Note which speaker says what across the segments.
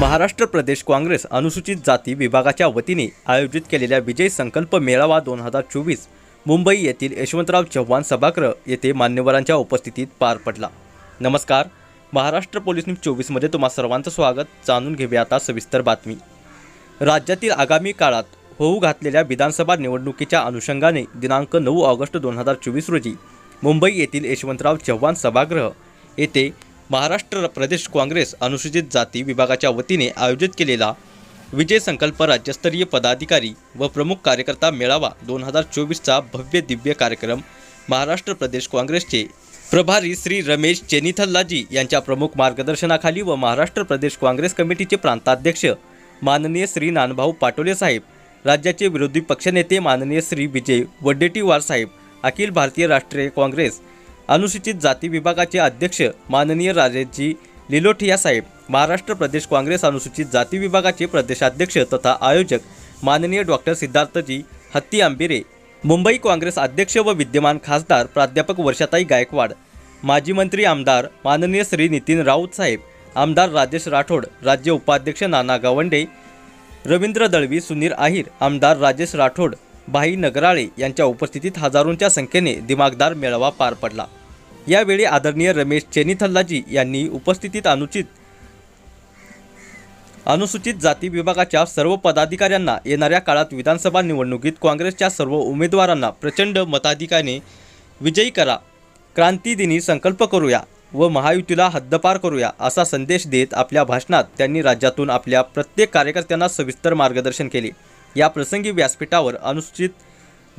Speaker 1: महाराष्ट्र प्रदेश काँग्रेस अनुसूचित जाती विभागाच्या वतीने आयोजित केलेल्या विजय संकल्प मेळावा दोन हजार चोवीस मुंबई येथील यशवंतराव चव्हाण सभागृह येथे मान्यवरांच्या उपस्थितीत पार पडला. नमस्कार. महाराष्ट्र पोलीस न्यूज चोवीसमध्ये तुम्हा सर्वांचं स्वागत. जाणून घेऊया आता सविस्तर बातमी. राज्यातील आगामी काळात होऊ घातलेल्या विधानसभा निवडणुकीच्या अनुषंगाने दिनांक नऊ ऑगस्ट दोन हजार चोवीस रोजी मुंबई येथील यशवंतराव चव्हाण सभागृह येथे महाराष्ट्र प्रदेश काँग्रेस अनुसूचित जाती विभागाच्या वतीने आयोजित केलेला विजय संकल्प राज्यस्तरीय पदाधिकारी व प्रमुख कार्यकर्ता मेळावा दोन हजार चोवीसचा भव्य दिव्य कार्यक्रम महाराष्ट्र प्रदेश काँग्रेसचे प्रभारी श्री रमेश चेनिथल्लाजी यांच्या प्रमुख मार्गदर्शनाखाली व महाराष्ट्र प्रदेश काँग्रेस कमिटीचे प्रांताध्यक्ष माननीय श्री नानभाऊ पाटोले साहेब राज्याचे विरोधी पक्षनेते माननीय श्री विजय वड्डेटीवार साहेब अखिल भारतीय राष्ट्रीय काँग्रेस अनुसूचित जाती विभागाचे अध्यक्ष माननीय राजेजी लिलोठिया साहेब महाराष्ट्र प्रदेश काँग्रेस अनुसूचित जाती विभागाचे प्रदेशाध्यक्ष तथा आयोजक माननीय डॉक्टर सिद्धार्थजी हत्ती आंबिरे मुंबई काँग्रेस अध्यक्ष व विद्यमान खासदार प्राध्यापक वर्षाताई गायकवाड माजी मंत्री आमदार माननीय श्री नितीन राऊत साहेब आमदार राजेश राठोड राज्य उपाध्यक्ष नाना गावंडे रवींद्र दळवी सुनील आहिर आमदार राजेश राठोड भाई नगराळे यांच्या उपस्थितीत हजारोंच्या संख्येने दिमागदार मेळावा पार पडला. यावेळी आदरणीय रमेश चेनिथल्लाजी यांनी उपस्थितीत अनुचित अनुसूचित जाती विभागाच्या सर्व पदाधिकाऱ्यांना येणाऱ्या काळात विधानसभा निवडणुकीत काँग्रेसच्या सर्व उमेदवारांना प्रचंड मताधिकाने विजयी करा क्रांतीदिनी संकल्प करूया व महायुतीला हद्दपार करूया असा संदेश देत आपल्या भाषणात त्यांनी राज्यातून आपल्या प्रत्येक कार्यकर्त्यांना सविस्तर मार्गदर्शन केले. या प्रसंगी व्यासपीठावर अनुसूचित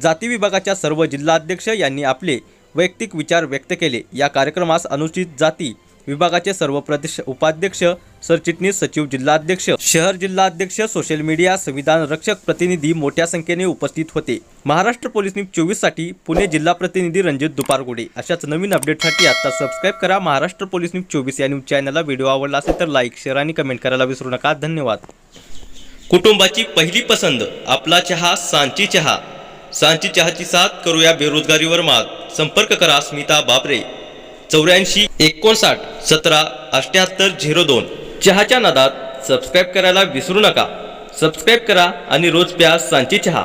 Speaker 1: जाती विभागाच्या सर्व जिल्हाध्यक्ष यांनी आपले वैयक्तिक विचार व्यक्त केले. या कार्यक्रमास अनुसूचित जाती विभागाचे सर्व प्रदेश उपाध्यक्ष सरचिटणीस सचिव जिल्हाध्यक्ष शहर जिल्हाध्यक्ष सोशल मीडिया संविधान रक्षक प्रतिनिधी मोठ्या संख्येने उपस्थित होते. महाराष्ट्र पोलीस न्यूज चोवीससाठी पुणे जिल्हा प्रतिनिधी रणजित दुपारगोडे. अशाच नवीन अपडेटसाठी आता सबस्क्राईब करा महाराष्ट्र पोलीस न्यूज चोवीस या न्यूज चॅनलला व्हिडिओ आवडला असेल तर लाईक शेअर आणि कमेंट करायला विसरू नका. धन्यवाद. कुटुंबाची पहिली पसंत आपला चहा सांची चहा. सांची चहाची साथ करूया बेरोजगारीवर मात. संपर्क करा स्मिता बाबरे चौऱ्याऐंशी एकोणसाठ सतरा अठ्याहत्तर झिरो दोन. चहाच्या नादात सबस्क्राईब करायला विसरू नका. सबस्क्राईब करा आणि रोज प्या सांची चहा.